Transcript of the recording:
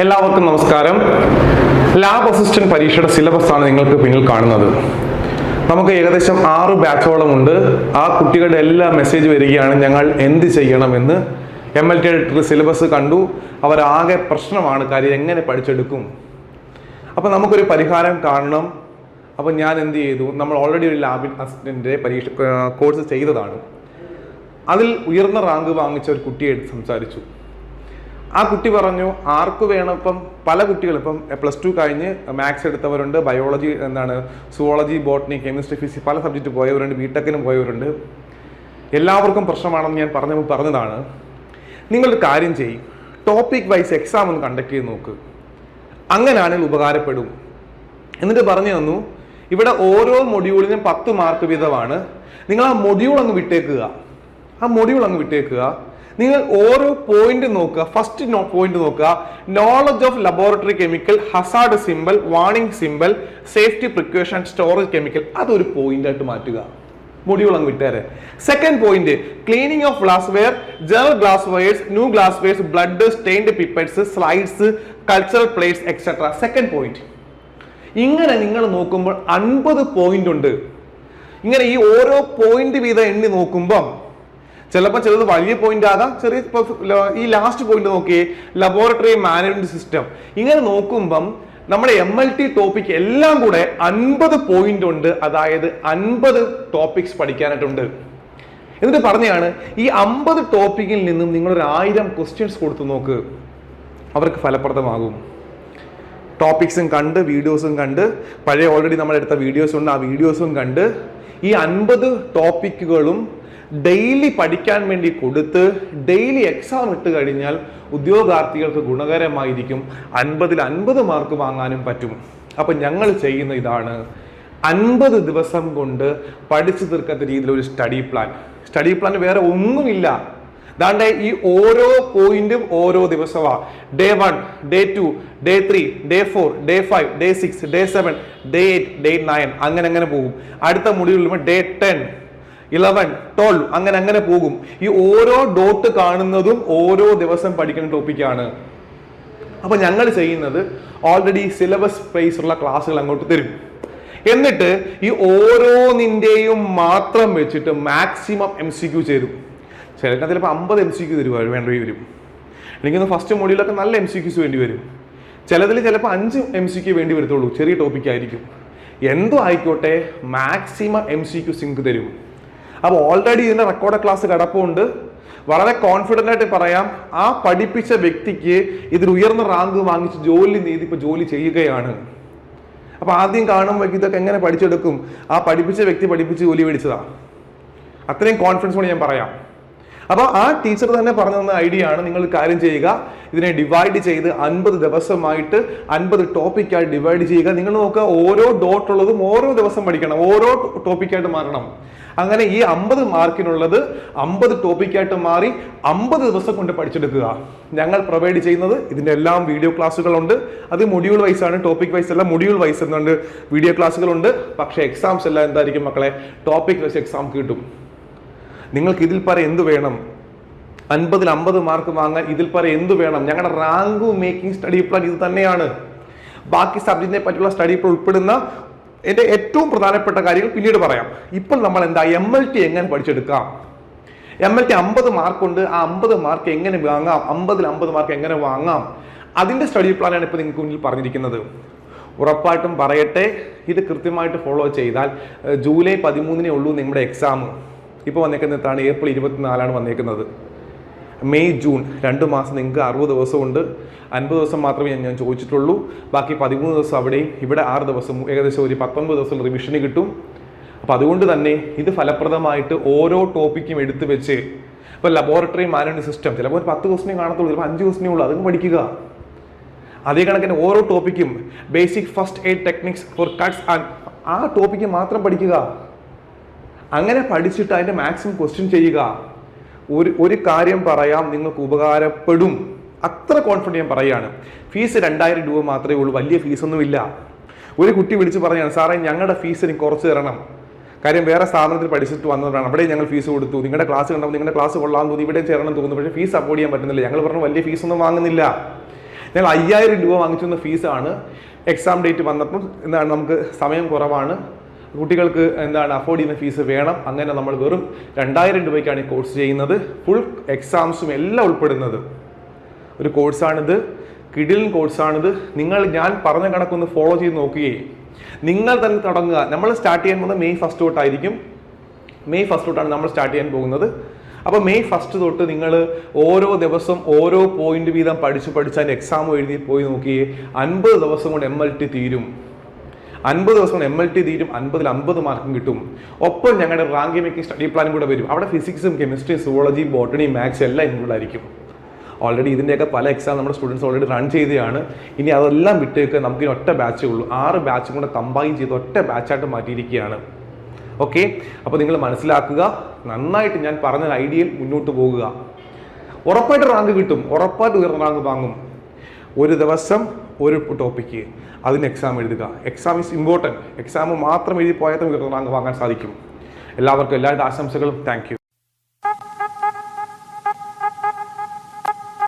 എല്ലാവർക്കും നമസ്കാരം. Lab assistant പരീക്ഷയുടെ സിലബസ് ആണ് നിങ്ങൾക്ക് പിന്നിൽ കാണുന്നത്. നമുക്ക് ഏകദേശം ആറ് ബാച്ചോളം ഉണ്ട്. ആ കുട്ടികളുടെ എല്ലാ മെസ്സേജ് വരികയാണ് ഞങ്ങൾ എന്ത് ചെയ്യണമെന്ന്. എം എൽ ടി സിലബസ് കണ്ടു. അവരാകെ പ്രശ്നമാണ് കാര്യം എങ്ങനെ പഠിച്ചെടുക്കും. അപ്പോൾ നമുക്കൊരു പരിഹാരം കാണണം. അപ്പോൾ ഞാൻ എന്ത് ചെയ്തു? നമ്മൾ ഓൾറെഡി ഒരു ലാബ് അസിസ്റ്റന്റിന്റെ പരീക്ഷ കോഴ്സ് ചെയ്തതാണ്. അതിൽ ഉയർന്ന റാങ്ക് വാങ്ങിച്ച ഒരു കുട്ടിയായിട്ട് സംസാരിച്ചു. ആ കുട്ടി പറഞ്ഞു ആർക്ക് വേണം ഇപ്പം? പല കുട്ടികളും ഇപ്പം പ്ലസ് ടു കഴിഞ്ഞ് മാത്സ് എടുത്തവരുണ്ട് ബയോളജി എന്താണ് സുവോളജി ബോട്ടണി കെമിസ്ട്രി ഫിസിക്സ് പല സബ്ജക്റ്റ് പോയവരുണ്ട് ബിടെക്കിനും പോയവരുണ്ട്. എല്ലാവർക്കും പ്രശ്നമാണെന്ന് ഞാൻ പറഞ്ഞ പറഞ്ഞതാണ്. നിങ്ങളൊരു കാര്യം ചെയ്യും ടോപ്പിക് വൈസ് എക്സാം ഒന്ന് കണ്ടക്ട് ചെയ്ത് നോക്ക്. അങ്ങനെയാണെങ്കിൽ ഉപകാരപ്പെടും. എന്നിട്ട് പറഞ്ഞു തന്നു ഇവിടെ ഓരോ മൊഡ്യൂളിനും പത്ത് മാർക്ക് വീതമാണ്. നിങ്ങൾ ആ മൊഡ്യൂൾ അങ്ങ് വിട്ടേക്കുക. ആ മൊഡ്യൂൾ അങ്ങ് വിട്ടേക്കുക. നിങ്ങൾ ഓരോ പോയിന്റ് നോക്കുക. ഫസ്റ്റ് പോയിന്റ് നോക്കുക. Knowledge of laboratory chemical hazard simple warning simple safety precaution storage chemical അതൊരു പോയിന്റ് ആയിട്ട് മാറ്റുക. മൊഡ്യൂൾ അങ്ങ് വിട്ടേരെ second point cleaning of glassware general glasswares new glasswares blood stained pipettes slides cultural plates etcetera second point ഇങ്ങനെ നിങ്ങൾ നോക്കുമ്പോൾ അൻപത് point ഉണ്ട്. ഇങ്ങനെ ഈ ഓരോ പോയിന്റ് വീതം എണ്ണി നോക്കുമ്പം ചിലപ്പോൾ ചിലത് വലിയ പോയിന്റ് ആകാം. ചെറിയ ഈ ലാസ്റ്റ് പോയിന്റ് നോക്കിയേ ലബോറട്ടറി മാനേജ്മെന്റ് സിസ്റ്റം ഇങ്ങനെ നോക്കുമ്പം നമ്മുടെ എം എൽ ടി ടോപ്പിക് എല്ലാം കൂടെ അൻപത് പോയിന്റ് ഉണ്ട്. അതായത് അൻപത് ടോപ്പിക്സ് പഠിക്കാനായിട്ടുണ്ട്. എന്നിട്ട് പറഞ്ഞാണ് ഈ അമ്പത് ടോപ്പിക്കിൽ നിന്നും നിങ്ങൾ ഒരു ആയിരം ക്വസ്റ്റ്യൻസ് കൊടുത്തു നോക്ക്. അവർക്ക് ഫലപ്രദമാകും. ടോപ്പിക്സും കണ്ട് വീഡിയോസും കണ്ട്. പഴയ ഓൾറെഡി നമ്മൾ എടുത്ത വീഡിയോസ് ഉണ്ട്. ആ വീഡിയോസും കണ്ട് ഈ അൻപത് ടോപ്പിക്കുകളും ഡെയിലി പഠിക്കാൻ വേണ്ടി കൊടുത്ത് ഡെയിലി എക്സാം ഇട്ട് കഴിഞ്ഞാൽ ഉദ്യോഗാർത്ഥികൾക്ക് ഗുണകരമായിരിക്കും. അൻപതിൽ അൻപത് മാർക്ക് വാങ്ങാനും പറ്റും. അപ്പം ഞങ്ങൾ ചെയ്യുന്ന ഇതാണ് അൻപത് ദിവസം കൊണ്ട് പഠിച്ചു തീർക്കാത്ത രീതിയിൽ ഒരു സ്റ്റഡി പ്ലാൻ സ്റ്റഡി പ്ലാൻ വേറെ ഒന്നുമില്ല. ദാണ്ടെ ഈ ഓരോ പോയിന്റും ഓരോ ദിവസമാ day one day two day three day four day five day six day seven day eight day nine അങ്ങനെ അങ്ങനെ പോകും. അടുത്ത മുടിയിൽ ഡേ ടെൻ ഇലവൻ ട്വൽവ് അങ്ങനെ അങ്ങനെ പോകും. ഈ ഓരോ ഡോട്ട് കാണുന്നതും ഓരോ ദിവസം പഠിക്കുന്ന ടോപ്പിക്കാണ് അപ്പൊ ഞങ്ങൾ ചെയ്യുന്നത് ഓൾറെഡി സിലബസ് ബേസ് ഉള്ള ക്ലാസ്സുകൾ അങ്ങോട്ട് തരും. എന്നിട്ട് ഈ ഓരോന്നിന്റെയും മാത്രം വെച്ചിട്ട് മാക്സിമം എം സി ക്യു ചെയ്തും. ചിലർക്ക് ചിലപ്പോൾ അമ്പത് എം സി ക്യു തരുക വേണ്ടി വരും. എനിക്കൊന്ന് ഫസ്റ്റ് മോഡിയിലൊക്കെ നല്ല എം സി ക്യൂസ് വേണ്ടി വരും. ചിലതിൽ ചിലപ്പോൾ അഞ്ച് എം സി വേണ്ടി വരത്തുള്ളൂ. ചെറിയ ടോപ്പിക് ആയിരിക്കും. എന്തോ ആയിക്കോട്ടെ മാക്സിമം എം സി സിങ്ക് തരും. അപ്പോൾ ഓൾറെഡി ഇതിന്റെ റെക്കോർഡ് ക്ലാസ് കിടപ്പുണ്ട്. വളരെ കോൺഫിഡന്റ് ആയിട്ട് പറയാം ആ പഠിപ്പിച്ച വ്യക്തിക്ക് ഇതിൽ ഉയർന്ന റാങ്ക് വാങ്ങിച്ച് ജോലി നീതി ഇപ്പോൾ ജോലി ചെയ്യുകയാണ്. അപ്പോൾ ആദ്യം കാണുമ്പോൾ ഇതൊക്കെ എങ്ങനെ പഠിച്ചെടുക്കും? ആ പഠിപ്പിച്ച വ്യക്തി പഠിപ്പിച്ച് ജോലി മേടിച്ചതാണ് അത്രയും കോൺഫിഡൻസോടെ ഞാൻ പറയാം. അപ്പോൾ ആ ടീച്ചർ തന്നെ പറഞ്ഞു തന്ന ഐഡിയ ആണ് നിങ്ങൾ കാര്യം ചെയ്യുക. ഇതിനെ ഡിവൈഡ് ചെയ്ത് അൻപത് ദിവസമായിട്ട് അൻപത് ടോപ്പിക്കായി ഡിവൈഡ് ചെയ്യുക. നിങ്ങൾ നോക്കുക ഓരോ ഡോട്ട് ഉള്ളതും ഓരോ ദിവസം പഠിക്കണം. ഓരോ ടോപ്പിക്കായിട്ട് മാറണം. അങ്ങനെ ഈ അമ്പത് മാർക്കിനുള്ളത് അമ്പത് ടോപ്പിക്കായിട്ട് മാറി അമ്പത് ദിവസം കൊണ്ട് പഠിച്ചെടുക്കുക. ഞങ്ങൾ പ്രൊവൈഡ് ചെയ്യുന്നത് ഇതിന്റെ എല്ലാം വീഡിയോ ക്ലാസ്സുകളുണ്ട് അത് മൊഡ്യൂൾ വൈസ് ആണ് ടോപ്പിക് വൈസ് അല്ല മൊഡ്യൂൾ വൈസ് എന്നുണ്ട്. വീഡിയോ ക്ലാസ്സുകളുണ്ട് പക്ഷേ എക്സാംസ് എല്ലാം എന്തായിരിക്കും മക്കളെ? ടോപ്പിക് വൈസ് എക്സാം കിട്ടും. നിങ്ങൾക്ക് ഇതിൽ പറ എന്ത് വേണം? അൻപതിൽ അമ്പത് മാർക്ക് വാങ്ങാൻ ഇതിൽ പറ എന്ത് വേണം? ഞങ്ങളുടെ റാങ്ക് മേക്കിംഗ് സ്റ്റഡി പ്ലാൻ ഇത് തന്നെയാണ്. ബാക്കി സബ്ജക്റ്റിനെ പറ്റിയുള്ള സ്റ്റഡി പ്ലാൻ ഉൾപ്പെടുന്ന എന്റെ ഏറ്റവും പ്രധാനപ്പെട്ട കാര്യങ്ങൾ പിന്നീട് പറയാം. ഇപ്പോൾ നമ്മൾ എന്താ എം എൽ ടി എങ്ങനെ പഠിച്ചെടുക്കാം? എം എൽ ടി അമ്പത് മാർക്കുണ്ട് ആ അമ്പത് മാർക്ക് എങ്ങനെ വാങ്ങാം? അമ്പതിൽ അമ്പത് മാർക്ക് എങ്ങനെ വാങ്ങാം? അതിന്റെ സ്റ്റഡി പ്ലാനാണ് ഇപ്പോൾ നിങ്ങൾക്ക് മുന്നിൽ പറഞ്ഞിരിക്കുന്നത്. ഉറപ്പായിട്ടും പറയട്ടെ. ഇത് കൃത്യമായിട്ട് ഫോളോ ചെയ്താൽ ജൂലൈ പതിമൂന്നിനേ ഉള്ളൂ നിങ്ങളുടെ എക്സാം ഇപ്പോൾ വന്നേക്കുന്നതാണ് ഏപ്രിൽ ഇരുപത്തിനാലാണ് വന്നേക്കുന്നത്. മെയ് ജൂൺ രണ്ട് മാസം നിങ്ങൾക്ക് അറുപത് ദിവസമുണ്ട് അൻപത് ദിവസം മാത്രമേ ഞാൻ ചോദിച്ചിട്ടുള്ളൂ. ബാക്കി പതിമൂന്ന് ദിവസം അവിടെയും ഇവിടെ ആറ് ദിവസം ഏകദേശം ഒരു പത്തൊൻപത് ദിവസം റിവിഷന് കിട്ടും. അപ്പോൾ അതുകൊണ്ട് തന്നെ ഇത് ഫലപ്രദമായിട്ട് ഓരോ ടോപ്പിക്കും എടുത്തു വെച്ച് ഇപ്പോൾ ലബോറട്ടറി മാനേജ്മെന്റ് സിസ്റ്റം ചിലപ്പോൾ ഒരു പത്ത് ക്വസ്റ്റിനെ കാണത്തുള്ളൂ ചിലപ്പോൾ അഞ്ച് ക്വസ്റ്റിനേ ഉള്ളൂ അതും പഠിക്കുക. അതേ കണക്കിന് ഓരോ ടോപ്പിക്കും basic first aid techniques for cuts and ആ ടോപ്പിക്ക് മാത്രം പഠിക്കുക. അങ്ങനെ പഠിച്ചിട്ട് അതിന്റെ മാക്സിമം ക്വസ്റ്റ്യൻ ചെയ്യുക. ഒരു ഒരു കാര്യം പറയാം നിങ്ങൾക്ക് ഉപകാരപ്പെടും. അത്ര കോൺഫിഡന്റ് ഞാൻ പറയുകയാണ്. ഫീസ് രണ്ടായിരം രൂപ മാത്രമേ ഉള്ളൂ വലിയ ഫീസൊന്നുമില്ല ഒരു കുട്ടി വിളിച്ച് പറഞ്ഞാണ് സാറേ ഞങ്ങളുടെ ഫീസ് എനിക്ക് കുറച്ച് തരണം. കാര്യം വേറെ സ്ഥാപനത്തിൽ പഠിച്ചിട്ട് വന്നതാണ് അവിടെ ഞങ്ങൾ ഫീസ് കൊടുത്തു. നിങ്ങളുടെ ക്ലാസ് കണ്ടപ്പോൾ നിങ്ങളുടെ ക്ലാസ് കൊള്ളാൻ തോന്നി ഇവിടെ ചേരണം തോന്നുന്നു. പക്ഷേ ഫീസ് അഫോർഡ് ചെയ്യാൻ പറ്റുന്നില്ല. ഞങ്ങൾ പറഞ്ഞു വലിയ ഫീസൊന്നും വാങ്ങുന്നില്ല. ഞങ്ങൾ അയ്യായിരം രൂപ വാങ്ങിച്ചു ഫീസാണ് എക്സാം ഡേറ്റ് വന്നപ്പോൾ എന്താണ് നമുക്ക് സമയം കുറവാണ്. കുട്ടികൾക്ക് എന്താണ് അഫോർഡ് ചെയ്യുന്ന ഫീസ് വേണം. അങ്ങനെ നമ്മൾ വെറും രണ്ടായിരം രൂപയ്ക്കാണ് ഈ കോഴ്സ് ചെയ്യുന്നത്. ഫുൾ എക്സാംസും എല്ലാം ഉൾപ്പെടുന്നത്. ഒരു കോഴ്സാണിത് കിടിലൻ കോഴ്സാണിത് നിങ്ങൾ ഞാൻ പറഞ്ഞ കണക്കൊന്ന് ഫോളോ ചെയ്ത് നോക്കുകയും നിങ്ങൾ തന്നെ തുടങ്ങുക. നമ്മൾ സ്റ്റാർട്ട് ചെയ്യാൻ പോകുന്നത് മെയ് ഫസ്റ്റ് തൊട്ടായിരിക്കും. മെയ് ഫസ്റ്റ് തൊട്ടാണ് നമ്മൾ സ്റ്റാർട്ട് ചെയ്യാൻ പോകുന്നത്. അപ്പോൾ മെയ് ഫസ്റ്റ് തൊട്ട് നിങ്ങൾ ഓരോ ദിവസം ഓരോ പോയിന്റ് വീതം പഠിച്ച് പഠിച്ച് അതിന്റെ എക്സാം എഴുതി പോയി നോക്കിയേ. അൻപത് ദിവസം കൊണ്ട് എം എൽ ടി തീരും. അൻപത് ദിവസം എം എൽ ടി തീരും അൻപതിൽ അമ്പത് മാർക്കും കിട്ടും. ഒപ്പം ഞങ്ങളുടെ റാങ്ക് മേക്കിംഗ് സ്റ്റഡി പ്ലാൻ കൂടെ വരും. അവിടെ ഫിസിക്സും കെമിസ്ട്രി സുവോളജി ബോട്ടണി മാത്സ് എല്ലാം ഇൻക്ലൂഡ് ആയിരിക്കും. ഓൾറെഡി ഇതിന്റെയൊക്കെ പല എക്സാം നമ്മുടെ സ്റ്റുഡൻസ് ഓൾറെഡി റൺ ചെയ്തതാണ്. ഇനി അതെല്ലാം വിട്ടേക്ക് നമുക്ക് ഒറ്റ ബാച്ചേ ഉള്ളൂ. ആറ് ബാച്ചും കൂടെ കമ്പൈൻ ചെയ്ത് ഒറ്റ ബാച്ചായിട്ട് മാറ്റിയിരിക്കുകയാണ്. ഓക്കെ അപ്പോൾ നിങ്ങൾ മനസ്സിലാക്കുക. നന്നായിട്ട് ഞാൻ പറഞ്ഞ ഐഡിയയിൽ മുന്നോട്ട് പോകുക. ഉറപ്പായിട്ട് റാങ്ക് കിട്ടും. ഉറപ്പായിട്ട് ഉയർന്ന റാങ്ക് വാങ്ങും. ഒരു ദിവസം ഒരു ടോപ്പിക്ക് അതിന് എക്സാം എഴുതുക. എക്സാം ഈസ് ഇമ്പോർട്ടന്റ് എക്സാം മാത്രം എഴുതി പോയാൽ നമുക്ക് റാങ്ക് വാങ്ങാൻ സാധിക്കും. എല്ലാവർക്കും എല്ലാവരുടെ ആശംസകളും. താങ്ക്